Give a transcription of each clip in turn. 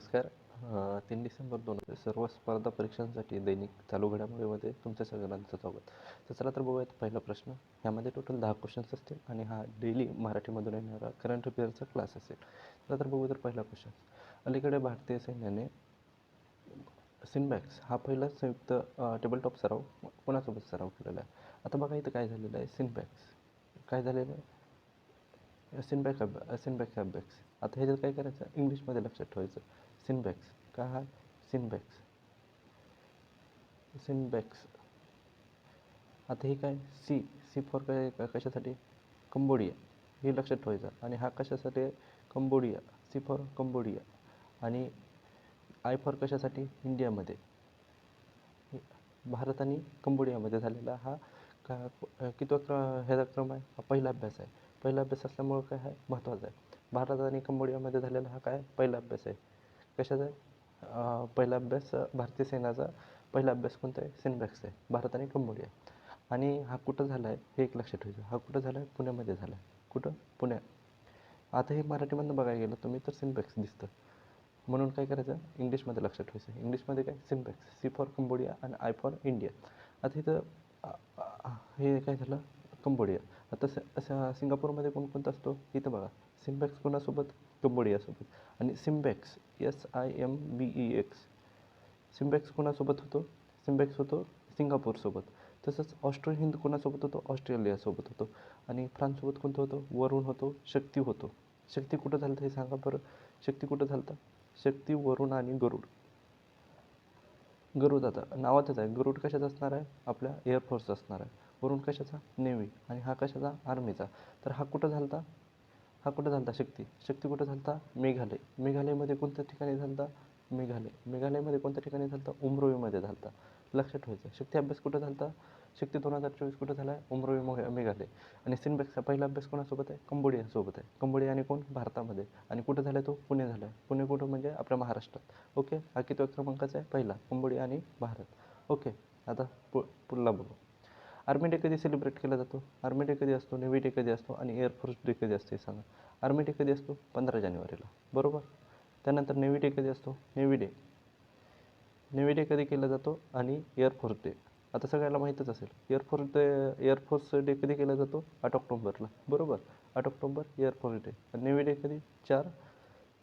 नमस्कार. तीन डिसेंबर दोन हजार सर्व स्पर्धा परीक्षांसाठी दैनिक चालू घडामोडीमध्ये तुमच्या सगळ्यांचं स्वागत. तर चला तर बघूयात पहिला प्रश्न. ह्यामध्ये टोटल दहा क्वेश्चन्स असतील आणि हा डेली मराठीमधून येणारा करंट अफेअरचा क्लास असेल. चला तर बघू तर पहिला क्वेश्चन अलीकडे भारतीय सैन्याने सिनबॅक्स हा पहिला संयुक्त टेबल टॉप सराव कोणासोबत सराव केलेला आहे? आता बघा इथं काय झालेलं आहे. सिनबॅक्स काय झालेलं आहे? सिनबॅक अभ्या सिनबॅक अभ्यास. आता ह्याच्यात काय करायचं? इंग्लिशमध्ये लक्षात ठेवायचं. सिनबॅक्स का हा सिनबॅक्स सिनबॅक्स आता हे काय? सी सी फॉर काय? कशासाठी? कंबोडिया. हे लक्षात ठेवायचं. आणि हा कशासाठी? कंबोडिया. C for Cambodia. आणि आय फॉर कशासाठी? इंडियामध्ये. भारत आणि कंबोडियामध्ये झालेला हा का कितवा क्र ह्याचा क्रम आहे? हा पहिला अभ्यास आहे. पहिला अभ्यास असल्यामुळं काय आहे? महत्त्वाचा आहे. भारत आणि कंबोडियामध्ये झालेला हा काय? पहिला अभ्यास आहे. कशाचा आहे? पहिला अभ्यास भारतीय सेनाचा पहिला अभ्यास कोणता आहे? सिनबॅक्स आहे. भारत आणि कंबोडिया. आणि हा कुठं झाला आहे हे एक लक्षात ठेवायचं. हा कुठं झाला आहे पुण्यामध्ये झाला आहे कुठं? पुण्यात आता हे मराठीमधनं बघायला गेलं तुम्ही तर सिनबॅक्स दिसतं म्हणून काय करायचं? इंग्लिशमध्ये लक्षात ठेवायचं. इंग्लिशमध्ये काय? सिनबॅक्स सी फॉर कंबोडिया आणि आय फॉर इंडिया. आता इथं हे काय झालं? कंबोडिया. आता स असं सिंगापूरमध्ये कोणकोणतं असतो? इथं बघा. सिम्बॅक्स कोणासोबत? कंबोडियासोबत. आणि SIMBEX S I M B E X. SIMBEX कोणासोबत होतो? सिम्बॅक्स होतो सिंगापूरसोबत. तसंच ऑस्ट्रो हिंद कोणासोबत होतो? ऑस्ट्रेलियासोबत होतो. आणि फ्रान्ससोबत कोणतं होतं? वरुण होतो. शक्ती होतो. शक्ती कुठं झालं हे सांगा बरं. शक्ती कुठं झालं शक्ती वरुण आणि गरुड. गरुड आता. नावातच आहे. गरुड कशात असणार आहे? आपल्या एअरफोर्स असणार आहे. वरून कशाचा? नेव्ही. आणि हा कशाचा? आर्मीचा. तर हा कुठं झाला होता हा कुठं झाला होता शक्ती. शक्ती कुठं झाला होता मेघालय. मेघालयमध्ये कोणत्या ठिकाणी झाला होता मेघालय. मेघालयमध्ये कोणत्या ठिकाणी झाला होता उमरोईमध्ये झाला होता लक्षात ठेवायचं. शक्ती अभ्यास कुठं झाला होता शक्ती दोन हजार चोवीस कुठं झाला? आहे उमरोई मोह मेघालय. आणि सिनबॅक्सचा पहिला अभ्यास कोणासोबत आहे? कंबोडियासोबत आहे. कंबोडिया आणि कोण? भारतामध्ये. आणि कुठं झाला आहे तो? पुणे झाला आहे पुणे कुठं? म्हणजे आपल्या महाराष्ट्रात. ओके? हा किती क्रमांकाचा आहे? पहिला. कंबोडिया आणि भारत. ओके. आता पु पुढला बघू आर्मी डे कधी सेलिब्रेट केला जातो? आर्मी डे कधी असतो? नेव्ही डे कधी असतो? आणि एअरफोर्स डे कधी असतो हे सांगा. आर्मी डे कधी असतो? पंधरा जानेवारीला. बरोबर? त्यानंतर नेव्ही डे कधी असतो? नेव्ही डे नेव्ही डे कधी केला जातो? आणि एअरफोर्स डे आता सगळ्याला माहीतच असेल. एअरफोर्स डे एअरफोर्स डे कधी केला जातो? आठ ऑक्टोंबरला. बरोबर? आठ ऑक्टोंबर एअरफोर्स डे आणि नेव्ही डे कधी? चार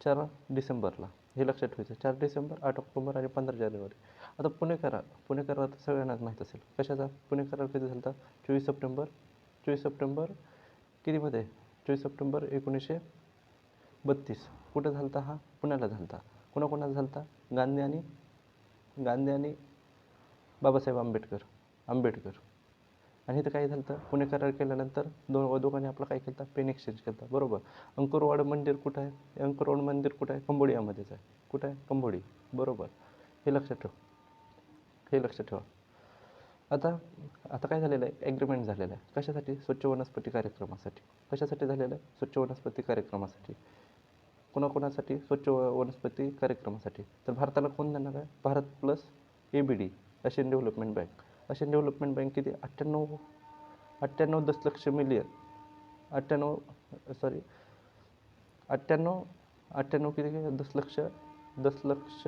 चार डिसेंबरला. हे लक्षात ठेवायचं. चार डिसेंबर आठ ऑक्टोबर आणि पंधरा जानेवारी. आता पुणे करार पुणे करार आता सगळ्यांनाच माहीत असेल. कशाचा? पुणे करार कधी झाला होता चोवीस सप्टेंबर. चोवीस सप्टेंबर कितीमध्ये? चोवीस सप्टेंबर एकोणीसशे बत्तीस. कुठं झाला होता हा? पुण्याला झाला होता कोणाकोणाला झाला होता गांधी आणि गांधी आणि बाबासाहेब आंबेडकर. आंबेडकर. आणि इथं काय झालं होतं पुणे करार केल्यानंतर दोन दोघांनी आपलं काय केलं होतं पेन एक्सचेंज केलं होतं बरोबर. अंकुरवाड मंदिर कुठं आहे? अंकुरवाड मंदिर कुठं आहे? कंबोडियामध्येच आहे. कुठं आहे? कंबोडी. बरोबर. हे लक्षात ठेव. हे लक्षात ठेवा. आता आता काय झालेलं आहे? ॲग्रीमेंट झालेलं आहे. कशासाठी? स्वच्छ वनस्पती कार्यक्रमासाठी. कशासाठी झालेलं आहे? स्वच्छ वनस्पती कार्यक्रमासाठी. कोणाकोणासाठी? स्वच्छ वनस्पती कार्यक्रमासाठी. तर भारताला कोण देणार आहे? Bharat plus A B D Asian development bank Asian development bank किती? अठ्ठ्याण्णव अठ्ठ्याण्णव दशलक्ष मिलियन अठ्ठ्याण्णव सॉरी अठ्ठ्याण्णव अठ्ठ्याण्णव किती? दशलक्ष दशलक्ष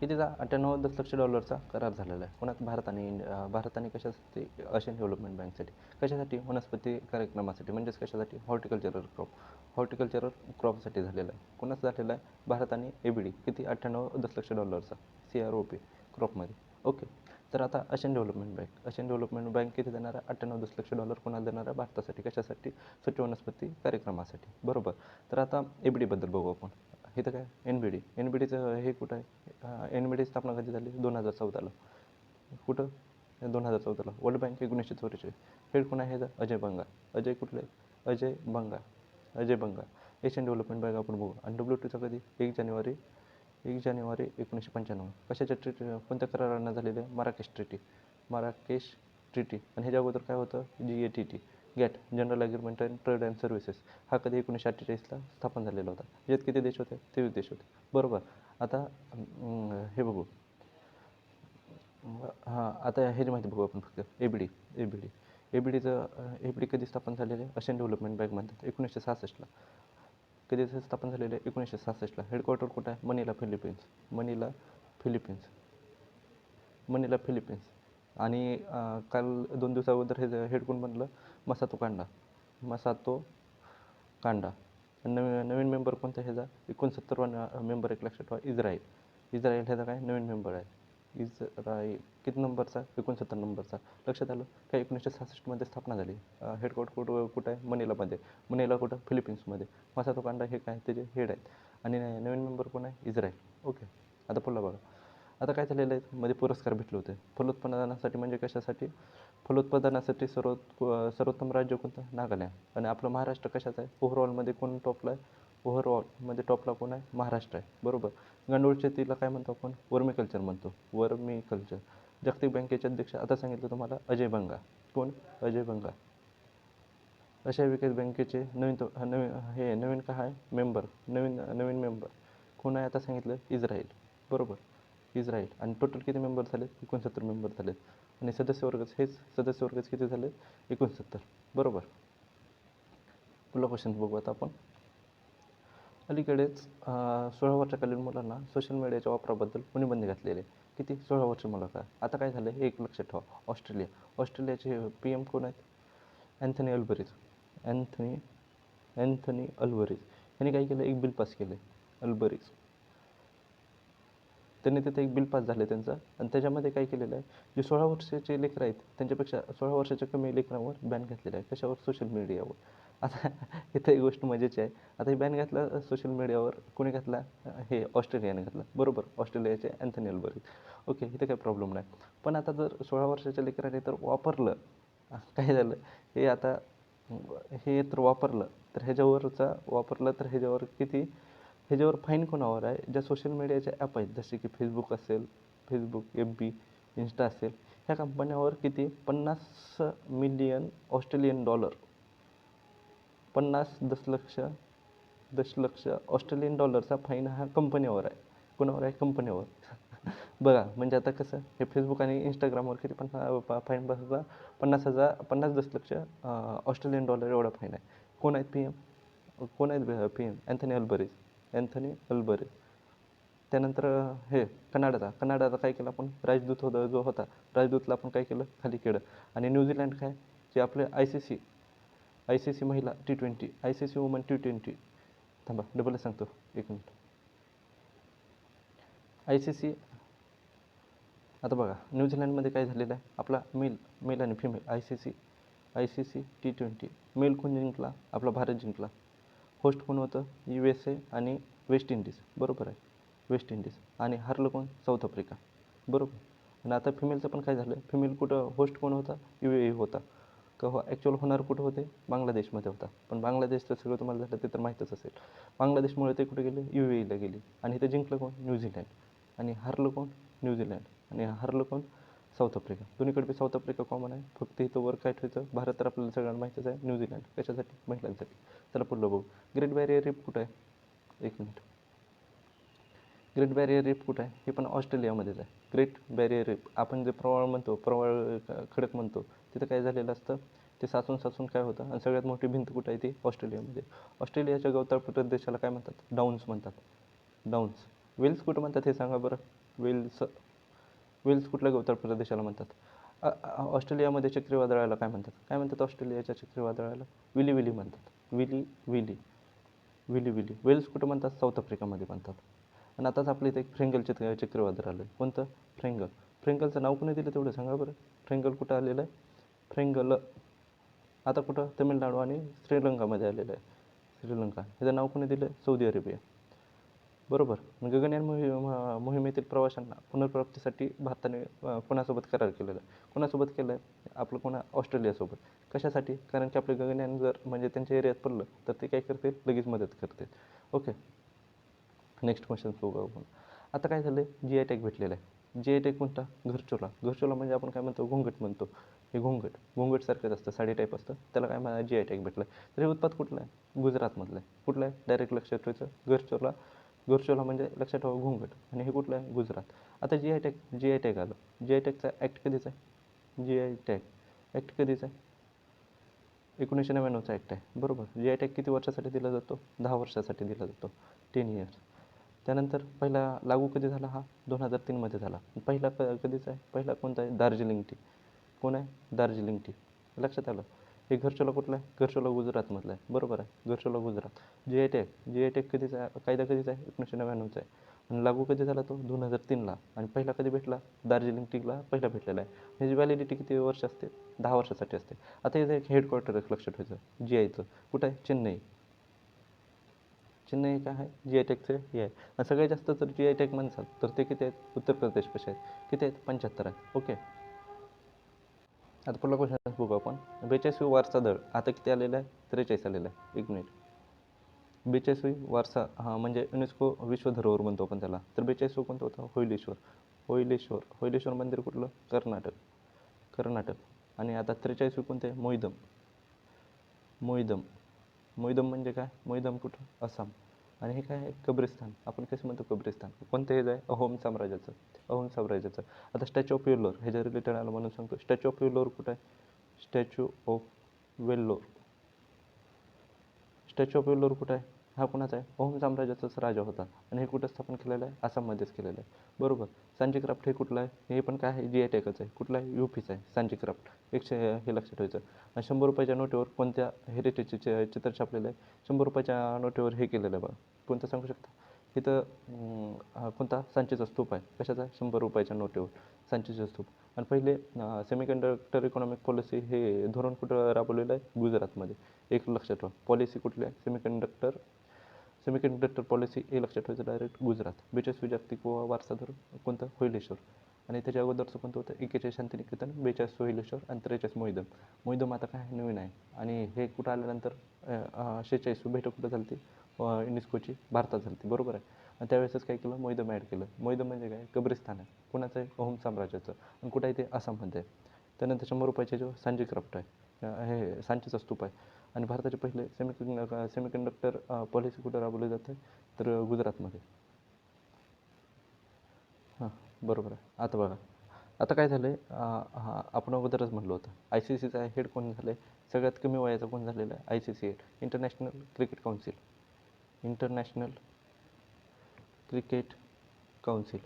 कितीचा? अठ्ठ्याण्णव दशलक्ष डॉलरचा करार झालेला आहे. कोणात भारत आणि भारत आणि कशासाठी? अशियन डेव्हलपमेंट बँकसाठी. कशासाठी? वनस्पती कार्यक्रमासाठी. म्हणजेच कशासाठी? Horticultural crop. हॉर्टिकल्चरल क्रॉपसाठी झालेला आहे. कोणाचं झालेला आहे? भारत आणि ए बी डी. किती? अठ्ठ्याण्णव दशलक्ष डॉलरचा सी आर ओ पी क्रॉपमध्ये. ओके. तर आता Asian development bank. Asian development bank किती देणार आहे? अठ्ठ्याण्णव दशलक्ष डॉलर कोणाला देणार आहे? भारतासाठी. कशासाठी? स्वच्छ वनस्पती कार्यक्रमासाठी. बरोबर. तर आता ए बी डीबद्दल बघू आपण. इथं काय? N B D N B डीचं हे कुठं आहे? एन बी डी स्थापना कधी झाली? दोन हजार चौदाला. कुठं? दोन हजार चौदाला. वर्ल्ड बँक एकोणीसशे चौवेचाळीस हेड कोण आहे? अजय बंगा अजय कुठले? Ajay Banga Ajay Banga Asian development bank आपण बघू. आणि डब्ल्यू टीचा कधी? एक जानेवारी. एक जानेवारी एकोणीसशे पंच्याण्णव. कशाच्या ट्रीटी कोणत्या करारांना झालेल्या आहे? मराकेश ट्रीटी मराकेश ट्रीटी आणि ह्याच्या अगोदर काय होतं? G A T T GATT general agreement and trade and services हा कधी एकोणीसशे अठ्ठेचाळीसला स्थापन झालेला होता. यात किती देश होते? तेवीस देश होते. बरोबर. आता हे बघू. हां आता ह्याची माहिती बघू आपण फक्त. A B D A B D A B डीचं A B D कधी स्थापन झालेलं आहे? अशियन डेव्हलपमेंट बँक म्हणतात. एकोणीसशे सहासष्टला कधी स्थापन झालेलं आहे? एकोणीसशे सहासष्टला हेडक्वार्टर कुठं आहे? Manila Philippines Manila Philippines Manila Philippines आणि काल दोन दिवसा अगोदर हे हेडफोन बनलं? मसातो कांडा मसातो कांडा आणि नवीन नवीन मेंबर कोणता ह्याचा? एकोणसत्तरवा मेंबर एक लक्षात ठेवा. इस्रायल. इस्रायल ह्याचा काय? नवीन मेंबर आहे. इस्रायल. किती नंबरचा? एकोणसत्तर नंबरचा. लक्षात आलं? काय एकोणीसशे सहासष्टमध्ये स्थापना झाली. हेडक्वार्टर कुठं कुठं आहे? मनेलामध्ये मनेला कुठं? फिलिपिन्समध्ये मसातो कांडा हे काय? त्याचे हेड आहेत. आणि नवीन मेंबर कोण आहे? इस्रायल. ओके. आता पुढला बघा. आता काय झालेलं आहे? मध्ये पुरस्कार भेटले होते. फलोत्पादनासाठी म्हणजे कशासाठी? फलोत्पादनासाठी सर्वोत् सर्वोत्तम राज्य कोणतं? नागालँड. आणि आपलं महाराष्ट्र कशाचं आहे? ओव्हरऑलमध्ये कोण टॉपला आहे? ओव्हरऑलमध्ये टॉपला कोण आहे? महाराष्ट्र आहे. बरोबर. गांडूळ शेतीला काय म्हणतो आपण? वर्मी कल्चर म्हणतो. Vermiculture. जागतिक बँकेचे अध्यक्ष आता सांगितलं तुम्हाला अजय बंगा. कोण? अजय बंगा. आशिया विकास बँकेचे नवीन तो नवीन हे नवीन काय आहे? मेंबर. नवीन नवीन मेंबर. कोण आहे आता सांगितलं? इस्रायल. बरोबर. इज राईट आणि टोटल किती मेंबर झाले एकोणसत्तर मेंबर झालेत. आणि सदस्य वर्गच हेच सदस्य वर्गच किती झाले? एकोणसत्तर. बरोबर? पुढला क्वेश्चन बघू आता आपण. अलीकडेच सोळा वर्षाखालील मुलांना सोशल मीडियाच्या वापराबद्दल कोणी बंदी घातलेली? आहे किती? सोळा वर्ष मुलं काय आता काय झालं हे एक लक्षात ठेवा. ऑस्ट्रेलिया. ऑस्ट्रेलियाचे पी एम कोण आहेत? Anthony Albanese Anthony Anthony Albanese यांनी काय केलं? एक बिल पास केलं आहे अल्बरीज त्यांनी तिथे एक बिल पास झालं आहे त्यांचं. आणि त्याच्यामध्ये काय केलेलं आहे जे सोळा वर्षाचे लेकरं आहेत त्यांच्यापेक्षा सोळा वर्षाच्या कमी लेकरांवर बॅन घातलेलं आहे. कशावर? सोशल मीडियावर आता इथं एक गोष्ट मजेची आहे. आता हे बॅन घातलं सोशल मीडियावर कोणी घातला? हे ऑस्ट्रेलियाने घातला. बरोबर ऑस्ट्रेलियाचे अँथनी अल्बरी ओके इथं काही प्रॉब्लेम नाही. पण आता जर सोळा वर्षाच्या लेकराने तर वापरलं काय झालं? हे आता हे तर वापरलं तर ह्याच्यावरचा वापरलं तर ह्याच्यावर किती? ह्याच्यावर फाईन कोणावर आहे? ज्या सोशल मीडियाच्या ॲप आहेत जसे की फेसबुक असेल फेसबुक एफ बी इन्स्टा असेल ह्या कंपन्यावर किती? पन्नास मिलियन ऑस्ट्रेलियन डॉलर पन्नास दशलक्ष दशलक्ष ऑस्ट्रेलियन डॉलरचा फाईन हा कंपनीवर आहे. कोणावर आहे? कंपनीवर बघा म्हणजे आता कसं? हे फेसबुक आणि इंस्टाग्रामवर किती पन्ना फाईन बसला पन्नास हजार पन्नास दशलक्ष ऑस्ट्रेलियन डॉलर एवढा फाईन आहे. कोण आहेत पी एम कोण आहेत P M Anthony Albanese Anthony Albanese. त्यानंतर हे कनाडाचा. कनाडाचा काय केलं आपण? राजदूत होता जो होता. राजदूतला आपण काय केलं? खाली केलं. आणि न्यूझीलँड काय? जे आपले I C C I C C महिला T twenty I C C women T twenty. थांबा डबल सांगतो. एक मिनिट. आय सी सी आता बघा न्यूझीलँडमध्ये काय झालेलं आहे? आपला मेल मेल आणि female I C C I C C T twenty. Male कोण जिंकला? आपला भारत जिंकला. होस्ट कोण होतं यू एस ए आणि वेस्ट इंडिज बरोबर आहे. वेस्ट इंडिज आणि हरलं कोण? साऊथ आफ्रिका बरोबर. आणि आता फिमेलचं पण काय झालं? फिमेल कुठं होस्ट कोण होता? यू ए होता. का हो ॲक्च्युअल होणार कुठं होते? बांगलादेशमध्ये होता. पण बांगलादेशचं सगळं तुम्हाला झालं ते तर माहीतच असेल. बांगलादेशमुळे ते कुठे गेले? यू एला गेली. आणि इथं जिंकलं कोण? न्यूझीलँड आणि हरलं कोण? न्यूझीलंड आणि हरलं कोण? South Africa. दोन्हीकडे बी साऊथ आफ्रिका कॉमन आहे. फक्त इथं वर काय ठेवायचं भारत तर आपल्याला सगळ्यांना माहितीच आहे. न्यूझीलंड कशासाठी? महिलांसाठी. चला पुढलं बघू. ग्रेट बॅरियर रीफ कुठं आहे? एक मिनिट ग्रेट बॅरियर रीफ कुठं आहे? हे पण ऑस्ट्रेलियामध्येच आहे. ग्रेट बॅरियर रीफ आपण जे प्रवाळ म्हणतो प्रवाळ खडक म्हणतो तिथं काय झालेलं असतं? ते साचून साचून काय होतं? आणि सगळ्यात मोठी भिंत कुठं आहे ती? ऑस्ट्रेलियामध्ये. ऑस्ट्रेलियाच्या गवताळ प्रदेशाला काय म्हणतात? डाऊन्स म्हणतात. डाऊन्स वेल्स कुठं म्हणतात हे सांगा बरं? वेल्स वेल्स कुठल्या गवताळ प्रदेशाला म्हणतात? ऑस्ट्रेलियामध्ये चक्रीवादळाला काय म्हणतात? काय म्हणतात ऑस्ट्रेलियाच्या चक्रीवादळाला? विली विली म्हणतात. Willy willy. Willy willy. Wales कुठं म्हणतात? साऊथ आफ्रिकामध्ये म्हणतात. आणि आताच आपल्या इथे एक फ्रेंगल चित्र चक्रीवादळ आलं आहे कोणतं? फ्रेंगल फ्रेंगलचं नाव कुणी दिलं तेवढं सांगा बरं. फ्रेंगल कुठं आलेलं आहे? फ्रेंगल आता कुठं? तमिळनाडू आणि श्रीलंकामध्ये आलेलं आहे. श्रीलंका. ह्याचं नाव कोणी दिलं? आहे सौदी अरेबिया बरोबर. म्हणजे मग गगनयान मोहि मोहिमेतील प्रवाशांना पुनर्प्राप्तीसाठी भारताने कोणासोबत करार केलेला? आहे कोणासोबत केलं आहे आपलं कोणा ऑस्ट्रेलियासोबत. कशासाठी? कारण की आपलं गगनयान जर म्हणजे त्यांच्या एरियात पडलं तर ते काय करतील? लगेच मदत करतील. ओके. नेक्स्ट क्वेश्चन बघू आपण. आता काय झालं आहे जी आय टॅग भेटलेला आहे. जी आय टॅग कोणता? घरचोला. घरचोला म्हणजे आपण काय म्हणतो? घोंगट म्हणतो. हे घोंगट. घोंगटसारखंच असतं. साडी टाईप असतं. त्याला काय म्हणा जी आय टॅग भेटलं आहे तर हे उत्पाद कुठलं आहे? गुजरातमधलं आहे. कुठलं आहे? डायरेक्ट लक्षात ठेवायचं. घरचोला घरचोला म्हणजे लक्षात ठेवा घोंगट. आणि हे कुठलं आहे? गुजरात. आता G I tag G I tag आलं. जी आय टॅगचा ॲक्ट कधीचा आहे? जी आय टॅग ॲक्ट कधीचा आहे? एकोणीसशे नव्याण्णवचा ॲक्ट आहे. बरोबर. जी आय टॅग किती वर्षासाठी दिला जातो? दहा वर्षासाठी दिला जातो. टेन इयर्स त्यानंतर पहिला लागू कधी झाला हा? दोन हजार तीनमध्ये झाला. पहिला क कधीचा आहे? पहिला कोणता आहे? दार्जिलिंग टी कोण आहे? दार्जिलिंग टी लक्षात आलं? हे घरचोला कुठलं आहे? घरचोला गुजरातमधलं आहे. बरोबर आहे. Gharchola Gujarat. G I tag G I tag कधीचा आहे? कायदा कधीचा आहे? एकोणीसशे नव्याण्णवचा आहे. आणि लागू कधी झाला तो? दोन हजार तीनला. आणि पहिला कधी भेटला? दार्जिलिंग टीला पहिला भेटलेला आहे. म्हणजे ह्याची व्हॅलिडिटी किती वर्ष असते? दहा वर्षासाठी असते. आता याचं एक हेडक्वार्टर एक लक्षात ठेवायचं. जी आयचं कुठं आहे? चेन्नई. चेन्नई काय आहे? जी आय टेकचं हे आहे. आणि सगळ्यात जास्त जर जी आय टेक म्हणसाल तर ते किती आहेत? उत्तर प्रदेश कसे आहेत. किती आहेत? पंच्याहत्तर आहेत. ओके. आता पुढला क्वेश्चन बघू आपण. बेचाळीसवी वारसा दर आता किती आलेला आहे? त्रेचाळीस आलेला आहे. एक मिनिट बेचाळीसवी वारसा हां म्हणजे युनेस्को विश्व धरोहर म्हणतो आपण त्याला. तर बेचाळीसवं कोणतं होतं? होयलेश्वर. होयलेश्वर. होयलेश्वर मंदिर कुठलं? कर्नाटक. कर्नाटक. आणि आता त्रेचाळीसवी कोणते मोहिदम. मोईदम मोईदम मोईदम म्हणजे काय? मोईदम कुठं? आसाम. आणि हे काय आहे? कब्रिस्तान. आपण कसं म्हणतो कब्रिस्तान? कोणतं हे आहे? अहोम साम्राज्याचं. अहोम साम्राज्याचं. आता स्टॅच्यू ऑफ वेल्लोर ह्याच्या रिलेटेड आलं म्हणून सांगतो. स्टॅच्यू ऑफ वेल्लोर कुठं आहे? Statue of valour statue of valour कुठं आहे? हा कुणाचा आहे? ओहम साम्राज्याचाच राजा होता. आणि हे कुठं स्थापन केलेलं आहे? आसाममध्येच केलेलं आहे. बरोबर. सांची क्राफ्ट हे कुठलं आहे? हे पण काय आहे? जी आय टेकच आहे. कुठलं आहे? यू पीचं आहे. सांची क्राफ्ट एकशे हे लक्षात ठेवायचं. आणि शंभर रुपयाच्या नोटेवर कोणत्या हेरिटेजचे चित्र छापलेलं आहे? शंभर रुपयाच्या नोटेवर हे केलेलं आहे बघा. कोणतं सांगू शकता? इथं कोणता? सांचीचा स्तूप आहे. कशाचा आहे? शंभर रुपयाच्या नोटेवर. सांचीचा स्तूप. आणि पहिले सेमीकंडक्टर इकॉनॉमिक पॉलिसी हे धोरण कुठं राबवलेलं आहे? गुजरातमध्ये. एक लक्षात ठेवा. पॉलिसी कुठली आहे? सेमीकंडक्टर सेमिकंडक्टर पॉलिसी हे लक्षात ठेवायचं डायरेक्ट गुजरात. बेचाळीसवी जागतिक व वारसा धोरण कोणतं? होयलेश्वर आणि त्याच्या अगोदरचं कोणतं होतं? एकेचाळीस शांतिनिकेतन बेचाळीस होईलेश्वर आणि त्रेचाळीस मोहिदम. मोहिदम आता काय? नवीन आहे. आणि हे कुठं आल्यानंतर शेहेचाळीस भेट कुठं झाली होती युनेस्कोची भारतात झाली बरोबर आहे. आणि त्यावेळेसच काय केलं? मोहिदम ॲड केलं. मोहिदम म्हणजे काय? कब्रिस्तान आहे. कुणाचं आहे? अहोम साम्राज्याचं. आणि कुठं आहे ते? आसाममध्ये आहे. त्यानंतर शंभर रुपयाचे जो सांजी क्राफ्ट आहे हे सांचीचा स्तूप आहे. आणि भारताचे पहिले सेमी सेमीकंडक्टर पॉलिसी कुठं राबवली जाते तर गुजरातमध्ये. हां बरोबर आहे. आता बघा. आता काय झालं आहे हां आपण अगोदरच म्हटलं होतं. आय सी सीचा हेड कोण झालं आहे सगळ्यात कमी वयाचा कोण झालेला आहे? I C C head international cricket council international cricket council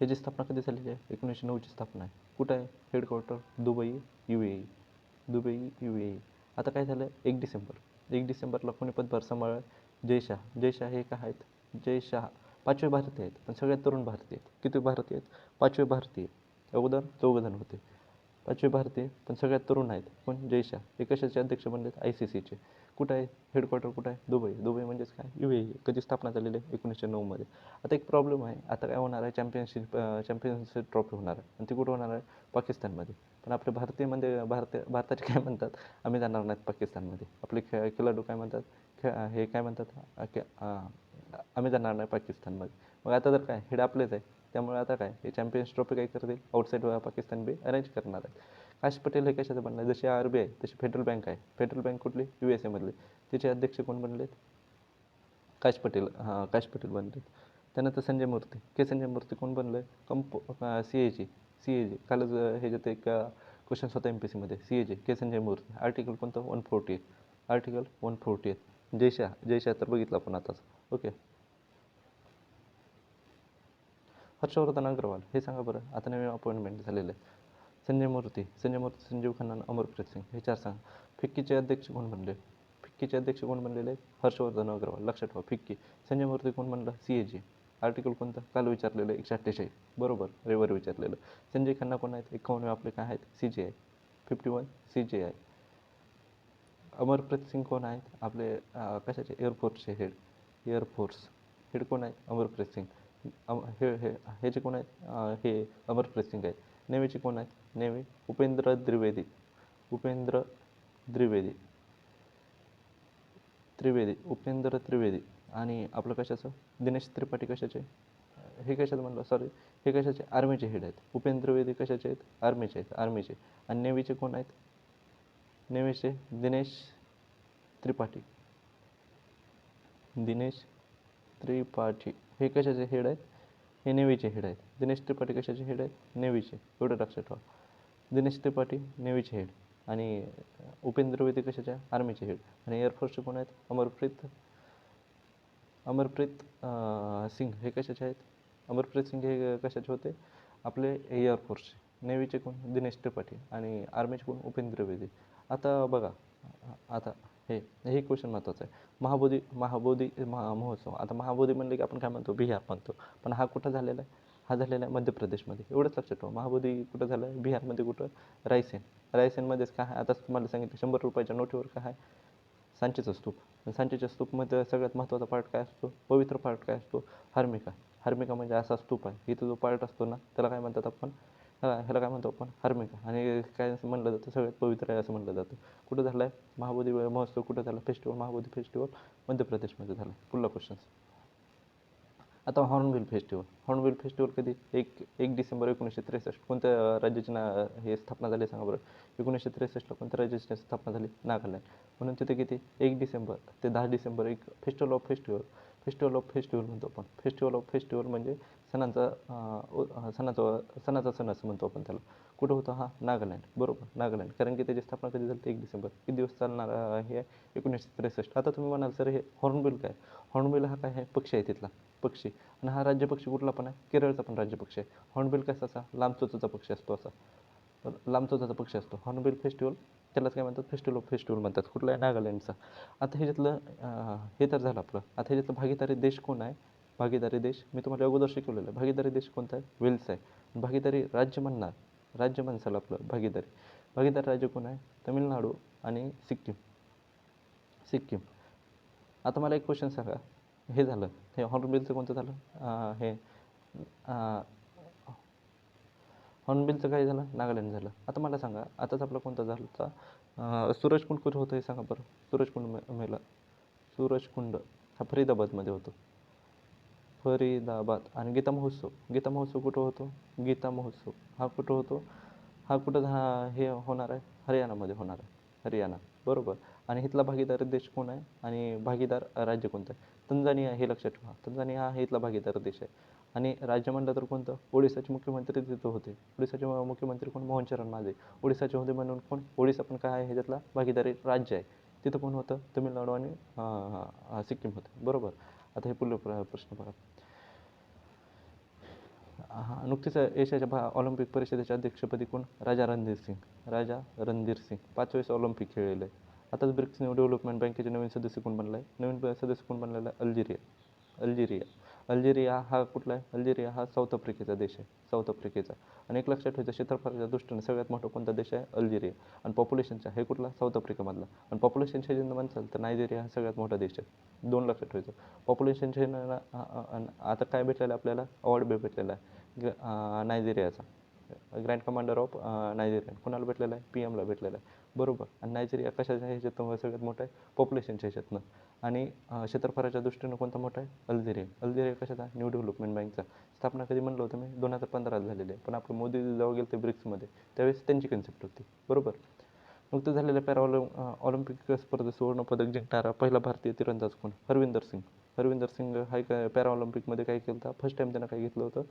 ह्याची स्थापना कधी झालेली आहे? एकोणीसशे नऊची स्थापना आहे. कुठं आहे? Headquarter Dubai U A Dubai U A आता काय झालं? एक डिसेंबर. एक डिसेंबरला कोणी पदभार सांभाळ जय शाह. जय शाह हे का आहेत? जय शाह. पाचवे भारतीय आहेत. पण सगळ्यात तरुण भारतीय आहेत. किती भारतीय आहेत? पाचवे भारतीय अगोदर चौघजण होते. पाचवे भारतीय पण सगळ्यात तरुण आहेत कोण? जय शाह. हे कशाचे अध्यक्ष बनलेत? आय सी सीचे कुठं आहे? हेडक्वार्टर कुठं आहे? दुबई. दुबई म्हणजेच काय? यू ए कधी स्थापना झालेली आहे? एकोणीसशे नऊमध्ये आता एक प्रॉब्लेम आहे. आता काय होणार आहे? चॅम्पियनशिप चॅम्पियनशिप ट्रॉफी होणार आहे. आणि ती कुठं होणार आहे? पाकिस्तानमध्ये. पण आपले भारतीयमध्ये म्हणजे, भारतीय भारताचे काय म्हणतात? आम्ही जाणार नाहीत पाकिस्तानमध्ये. आपले खे खेळाडू काय म्हणतात? खे हे काय म्हणतात? के आम्ही जाणार नाही पाकिस्तानमध्ये. मग आता तर काय? हेड आपलेच आहे. त्यामुळे आता काय? हे चॅम्पियन्स ट्रॉफी काय करतील? आउटसाईड पाकिस्तान बी अरेंज करणार आहे काश पटेल हे कशाचं बनलं आहे जशी आर बी आय तशी फेडरल बँक आहे. फेडरल बँक कुठली? यू एस एमधली तिचे अध्यक्ष कोण बनलेत? काश पटेल हां काश पटेल बनलेत. त्यानंतर संजय मूर्ती. के संजय मूर्ती कोण बनलं आहे कंपो C A G C A जी कालच ह्याच्यात एक क्वेश्चन होता एम पी सीमध्ये C A G K Sanjay Murthy. Article कोणतं? One forty eight article one forty eight Jay Shah जयशा तर बघितलं आपण आताच. ओके हर्षवर्धन अग्रवाल हे सांगा बरं. आता नवीन अपॉइंटमेंट झालेलं आहे. संजय मूर्ती संजय मूर्ती संजीव खन्ना अमरप्रीत सिंग हे चार सांग. फिक्कीचे अध्यक्ष कोण बनले? फिक्कीचे अध्यक्ष कोण बनलेले? हर्षवर्धन अग्रवाल. लक्षात ठेवा फिक्की. संजय मूर्ती कोण बनला? सी ए जी आर्टिकल कोणतं? काल विचारलेलं एकशे अठ्ठेचाळीस. बरोबर रविवारी विचारलेलं. संजय खन्ना कोण आहेत? एकावन्न आपले काय आहेत? C J I fifty one C J I Amarpreet Singh कोण आहेत? आपले कशाचे? एअरफोर्सचे हेड एअरफोर्स हेड कोण आहेत अमरप्रीत सिंग. अम हे हे हे जे कोण आहेत? हे अमरप्रीत सिंग आहेत. नेव्हीचे कोण आहेत? नेहमी उपेंद्र द्विवेदी उपेंद्र द्विवेदी त्रिवेदी उपेंद्र त्रिवेदी. आणि आपलं कशाचं? दिनेश त्रिपाठी कशाचे? हे कशाचं म्हणलं? सॉरी हे कशाचे? आर्मीचे हेड आहेत. उपेंद्र त्रिवेदी कशाचे आहेत? आर्मीचे आहेत. आर्मीचे आणि नेव्हीचे कोण आहेत? नेव्हीचे दिनेश त्रिपाठी. दिनेश त्रिपाठी. हे कशाचे हेड आहेत? हे नेव्हीचे हेड आहेत. दिनेश त्रिपाठी कशाचे हेड आहेत? नेव्हीचे. एवढं लक्षात ठेवा. दिनेश त्रिपाठी नेव्हीचे हेड आणि उपेंद्र वेदी कशाचे आहे आर्मीचे हेड. आणि एअरफोर्सचे कोण आहेत? अमरप्रीत अमरप्रीत सिंग हे कशाचे आहेत? अमरप्रीत सिंग हे कशाचे होते? आपले एअरफोर्सचे. नेव्हीचे कोण? दिनेश त्रिपाठी आणि आर्मीचे कोण? उपेंद्र वेदी आता बघा आता हे हे क्वेश्चन महत्त्वाचं आहे. महाबोधी महाबोधी महा महोत्सव. आता महाबोधी म्हणले की आपण काय म्हणतो? बिहार म्हणतो. पण हा कुठं झालेला आहे? हा झालेला आहे मध्य प्रदेशमध्ये. एवढंच लक्षात ठेवा. महाबोधी कुठं झालं? आहे बिहारमध्ये कुठं? रायसेन. रायसेनमध्येच काय आहे? आता तुम्हाला सांगितलं शंभर रुपयाच्या नोटीवर काय आहे? सांचीचा स्तूप. सांचेच्या स्तूपमध्ये सगळ्यात महत्त्वाचा पार्ट काय असतो? पवित्र पार्ट काय असतो? हार्मिका. हार्मिका म्हणजे असा स्तूप आहे. इथं जो पार्ट असतो ना त्याला काय म्हणतात आपण? ह्याला ह्याला काय म्हणतो आपण? हार्मिका. आणि काय असं म्हणलं जातं? सगळ्यात पवित्र आहे असं म्हणलं जातं. कुठं झालं आहे महाबोधी महोत्सव कुठं झाला? फेस्टिवल महाबोधी फेस्टिवल मध्य प्रदेशमध्ये झालं. पुढला क्वेश्चन्स आता हॉर्नबिल फेस्टिवल. हॉर्नबिल फेस्टिवल कधी? एक एक डिसेंबर एकोणीसशे त्रेसष्ट. कोणत्या राज्याची ना हे स्थापना झाली सांगा बरं. एकोणीसशे त्रेसष्टला कोणत्या राज्याची स्थापना झाली? नागालँड. म्हणून तिथे किती? एक डिसेंबर ते दहा डिसेंबर एक festival of festival festival of festival म्हणतो आपण. फेस्टिवल ऑफ फेस्टिवल म्हणजे सणांचा सणाचा सणाचा सण असं म्हणतो आपण त्याला. कुठं होतो हा? नागालँड. बरोबर नागालँड. कारण की त्याची स्थापना कधी झाली एक डिसेंबर. किती दिवस चालणार हे आहे एकोणीसशे त्रेसष्ट. आता तुम्ही म्हणाल सर हे हॉर्नबिल काय? हॉर्नबिल हा काय? आहे पक्षी आहे तिथला पक्षी. आणि हा राज्य पक्षी कुठला पण आहे? केरळचा पण राज्यपक्ष आहे. हॉर्नबिल कसा लांब लांबचोचा पक्षी असतो असा. लांब चोचाचा पक्षी असतो. हॉर्नबिल फेस्टिवल त्यालाच काय म्हणतात? फेस्टिवल ऑफ फेस्टिवल म्हणतात. कुठला आहे? नागालँडचा. आता ह्याच्यातलं हे तर झालं आपलं. आता ह्याच्यातलं भागीदारी देश कोण आहे? भागीदारी देश मी तुम्हाला अगोदर शिकवलेलं आहे भागीदारी देश कोणता आहे? वेल्स आहे. भागीदारी राज्य म्हणणार राज्य म्हणसाल आपलं भागीदारी. भागीदारी राज्य कोण आहे? तमिळनाडू आणि सिक्कीम. सिक्कीम. आता मला एक क्वेश्चन सांगा. हे झालं. हे हॉर्नबिलचं कोणतं झालं? हे हॉर्नबिलचं काय झालं? नागालँड झालं. आता मला सांगा आताच आपला कोणता झाला होता सूरज सूरजकुंड कुठं होतं हे सांगा बरं. सूरजकुंड मे मेला. सूरजकुंड हा फरीदाबादमध्ये होतो. फरीदाबाद. आणि गीता महोत्सव. गीता महोत्सव कुठं होतो? गीता महोत्सव. हा कुठं होतो? हा कुठं? हा हे होणार आहे? हरियाणामध्ये होणार आहे. हरियाणा. बरोबर. आणि इथला भागीदार देश कोण आहे? आणि भागीदार राज्य कोणतं आहे? तंजानिया हे लक्षात ठेवा. तंजानिया हा इथला भागीदार देश आहे. आणि राज्य म्हणलं तर कोणतं? ओडिसाचे मुख्यमंत्री तिथं होते. ओडिसाचे मुख्यमंत्री कोण? मोहनचरण माझे. ओडिसाचे होते म्हणून कोण? ओडिसा पण काय आहे? ह्याच्यातला भागीदारी राज्य आहे. तिथं कोण होतं? तमिळनाडू आणि सिक्कीम होतं. बरोबर. आता हे पुढलं प्र प्रश्न बघा. हा नुकतीच एशियाच्या भा ऑलिम्पिक परिषदेच्या अध्यक्षपदी कोण? राजा रणधीर सिंग. राजा रणधीर सिंग. पाच वेळेस ऑलिम्पिक खेळलेलं. आहे आताच ब्रिक्स न्यू डेव्हलपमेंट बँकेचे नवीन सदस्य कोण बनला आहे नवीन सदस्य कोण बनलेला? आहे अल्जेरिया. अल्जेरिया. अल्जेरिया हा कुठला आहे? अल्जेरिया हा साऊथ आफ्रिकेचा देश आहे. साऊथ आफ्रिकेचा. आणि एक लक्षात ठेवायचं क्षेत्रफळाच्या दृष्टीने सगळ्यात मोठा कोणता देश आहे? अल्जेरिया. आणि पॉप्युलेशनचा हे कुठला? साऊथ आफ्रिकामधला. आणि पॉप्युलेशनच्या ह्याच्यानं म्हणसाल तर नायजेरिया हा सगळ्यात मोठा देश आहे. दोन लक्षात ठेवायचं. पॉप्युलेशनच्या ह्यानं आता काय भेटलेलं आहे आपल्याला? अवॉर्ड भेटलेला आहे. ग- नायजेरियाचा. Grand commander of Nigeria. कोणाला भेटलेला आहे? पी एमला भेटलेला आहे. बरोबर. आणि नायजेरिया कशाच्या ह्याच्यातनं सगळ्यात मोठा आहे? पॉप्युलेशनच्या ह्याच्यातनं आणि क्षेत्रफळाच्या दृष्टीनं कोणता मोठा आहे? अल्जेरिया अल्जेरिया कशाचा? न्यू डेव्हलपमेंट बँकचा स्थापना कधी म्हणलं होतं मी? दोन हजार पंधरात झालेली आहे. पण आपलं मोदी जेव्हा गेले ते ब्रिक्समध्ये त्यावेळेस त्यांची कन्सेप्ट होती. बरोबर? नुकतं झालेल्या पॅरा ऑलिम्पिक स्पर्धेत सुवर्णपदक जिंकणारा पहिला भारतीय तिरंदाज कोण? हरविंदर सिंग. हरविंदर सिंग हाय काय पॅरा ऑलिम्पिकमध्ये काय केलं होतं? फर्स्ट टाइम त्यानं काय घेतलं होतं?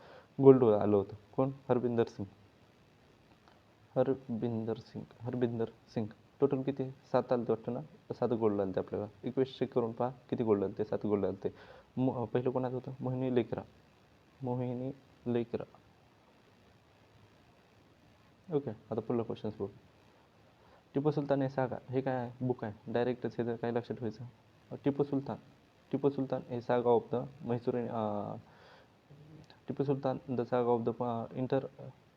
गोल्ड आलं होतं. कोण? हरविंदर सिंग. हरबिंदर सिंग हरबिंदर सिंग. टोटल किती? सात आले वाटतं ना? सात गोल्ड आले ते आपल्याला रिक्वेस्ट चेक करून पहा किती गोल्ड आले ते सात गोल्ड आले ते पहिलं कोणाचं होतं? मोहिनी लेकरा. मोहिनी लेकरा. ओके आता पुढलं क्वेश्चन्स बघू टिपू सुलतान हे सागा हे काय बुक आहे? डायरेक्टच हे काय लक्षात ठेवायचं? टिपू सुलतान. टिपू सुलतान हे saga of the Mysore Tipu Sultan the saga of the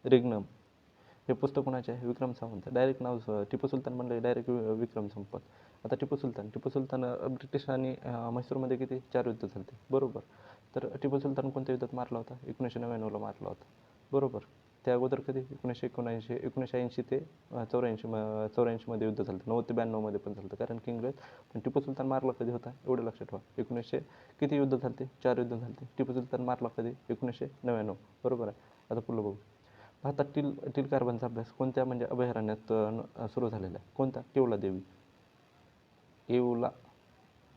interregnum हे पुस्तक कोणाचे आहे? विक्रम सावंत. डायरेक्ट नाव टिपू सुलतान म्हणलं डायरेक्ट विक्रम संपत. आता टिपू सुलतान टिपू सुलतान ब्रिटिश आणि म्हैसूरमध्ये किती? चार युद्ध झालते. बरोबर. तर टिपू सुलतान कोणत्या युद्धात मारला होता? एकोणीसशे नव्याण्णवला मारला होता. बरोबर. त्या अगोदर कधी? एकोणीसशे एकोणऐंशी एकोणीसशे ऐंशी ते चौऱ्याऐंशी म चौऱ्याऐंशीमध्ये युद्ध झालं नव्वद ते ब्याण्णवमध्ये पण झालं कारण की इंग्रज पण टिपू सुलतान मारला कधी होता? एवढं लक्षात ठेवा. एकोणीसशे किती युद्ध झालते? चार युद्ध झालते. टिपू सुलतान मारला कधी? एकोणीसशे नव्याण्णव. बरोबर आहे. आता पुढलं बघू. भारतात टील टील कार्बनचा अभ्यास कोणत्या म्हणजे अभयारण्यात सुरू झालेला आहे? कोणता? केवला देवी. येवला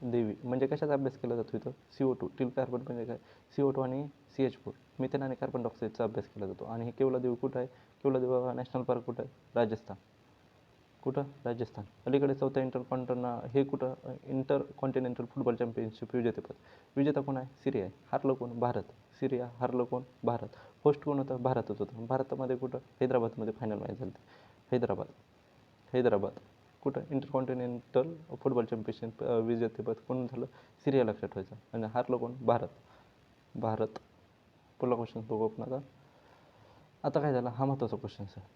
देवी. म्हणजे कशाचा अभ्यास केला जातो इथं? C O two teal carbon म्हणजे काय? सी ओ टू आणि सी एच फोर मिथेन आणि कार्बन डायऑक्साईडचा अभ्यास केला जातो. आणि हे केवला देवी कुठं आहे? केवला देवी नॅशनल पार्क कुठं आहे? राजस्थान. कुठं? राजस्थान. अलीकडे चौथ्या इंटरकॉन्टना हे कुठं? इंटर कॉन्टिनेंटल फुटबॉल चॅम्पियनशिप विजेतेपद. विजेता कोण आहे? सिरिया आहे. हारलं कोण? भारत. सिरिया हरलं कोण? भारत. होस्ट कोण होतं? भारतच होतं. भारतामध्ये कुठं? हैदराबादमध्ये फायनल मॅच झाली होती. हैदराबाद. हैदराबाद. कुठं? इंटरकॉन्टिनेंटल फुटबॉल चॅम्पियनशिप विजेतेपद कोण झालं? सिरिया लक्षात ठेवायचं. आणि हारलं कोण? भारत. भारत. पुढला क्वेश्चन बघू आपण आता. आता काय झालं? हा महत्त्वाचा क्वेश्चन आहे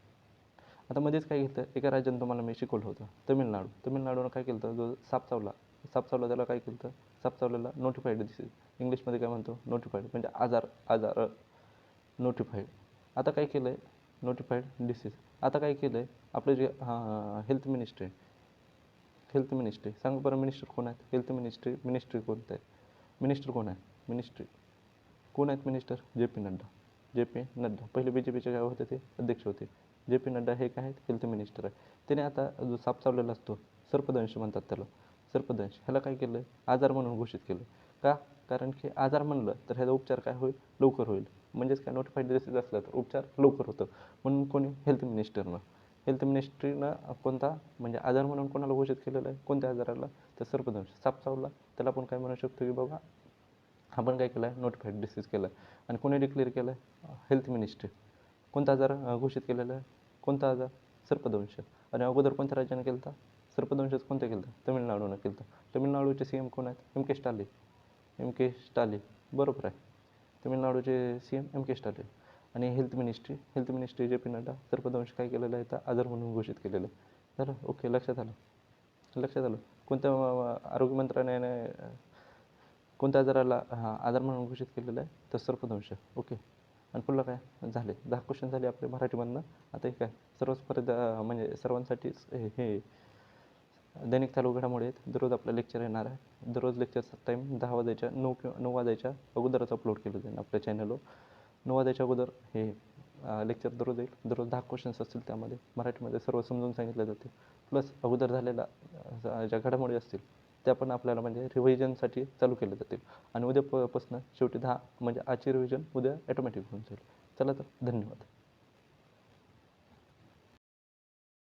आता मध्येच काय घेतलं? एका राज्यानं तुम्हाला मी शिकवलं होतं. तमिळनाडू. तमिळनाडूनं काय केलं होतं? जो साप चावला. साप चावला त्याला काय केलं तर सापचावल्याला नोटिफाईड डिसीज इंग्लिशमध्ये काय म्हणतो? नोटिफाईड म्हणजे आजार आजार नोटिफाईड आता काय केलं आहे नोटिफाईड डिसीज आता काय केलं आहे आपले जे हेल्थ मिनिस्ट्री हेल्थ मिनिस्ट्री सांग बरं मिनिस्टर कोण आहेत? हेल्थ मिनिस्ट्री मिनिस्ट्री कोणतं आहे मिनिस्टर कोण आहे मिनिस्ट्री कोण आहेत मिनिस्टर जे पी नड्डा जे पी नड्डा पहिले बी जे पीचे काय होते ते? अध्यक्ष होते. जे पी नड्डा हे काय आहेत? हेल्थ मिनिस्टर आहे त्याने आता जो साप चावलेला असतो सर्पदंश म्हणतात त्याला. सर्पदंश ह्याला काय केलं? आजार म्हणून घोषित केलं. का? कारण की आजार म्हणलं तर ह्याचा उपचार काय होईल? लवकर होईल. म्हणजेच काय? नोटिफाईड डिसीज असला तर उपचार लवकर होतं. म्हणून कोणी? हेल्थ मिनिस्टरनं हेल्थ मिनिस्ट्रीनं कोणता? म्हणजे आजार म्हणून कोणाला घोषित केलेलं आहे? कोणत्या आजाराला? तर सर्पदंश. साप चावला. त्याला आपण काय म्हणू शकतो की बाबा आपण काय केलं आहे नोटिफाईड डिसीज केलं आहे आणि कोणी डिक्लेअर केलं आहे हेल्थ मिनिस्ट्री कोणता आजार घोषित केलेला आहे? कोणता आजार? सर्पदंश. आणि अगोदर कोणत्या राज्याने केला होता सर्पदंशच कोणत्या केलं तमिळनाडूनं केलं तमिळनाडूचे सी एम कोण आहेत? M K Stalin M K Stalin बरोबर आहे. तमिळनाडूचे C M M K Stalin आणि health ministry health ministry J P Nadda सर्पदंश काय केलेलं आहे तर आजार म्हणून घोषित केलेलं आहे. झालं? ओके लक्षात आलं. लक्षात आलं. कोणत्या आरोग्य मंत्रालयाने कोणत्या आजाराला हां आजार म्हणून घोषित केलेलं आहे? तर सर्पदंश ओके. आणि पुढलं काय? झाले. दहा क्वेश्चन झाले आपले मराठीमधनं. आता हे काय? सर्व स्पर्धा म्हणजे सर्वांसाठीच हे हे दैनिक चालू घडामोडी आहेत. दररोज आपलं लेक्चर येणार आहे. दररोज लेक्चरचा टाईम दहा वाजायच्या नऊ किंवा नऊ वाजायच्या अगोदरच अपलोड केलं जाईल आपल्या चॅनलवर नऊ वाजायच्या अगोदर हे लेक्चर दररोज येईल. दररोज दहा क्वेश्चन्स असतील त्यामध्ये. मराठीमध्ये सर्व समजून सांगितलं जाते प्लस अगोदर झालेल्या ज्या घडामोडी असतील त्या पण आपल्याला म्हणजे रिव्हिजनसाठी चालू केल्या जातील. आणि उद्यापासून शेवटी दहा म्हणजे आजची रिव्हिजन उद्या ॲटोमॅटिक होऊन जाईल. चला तर धन्यवाद.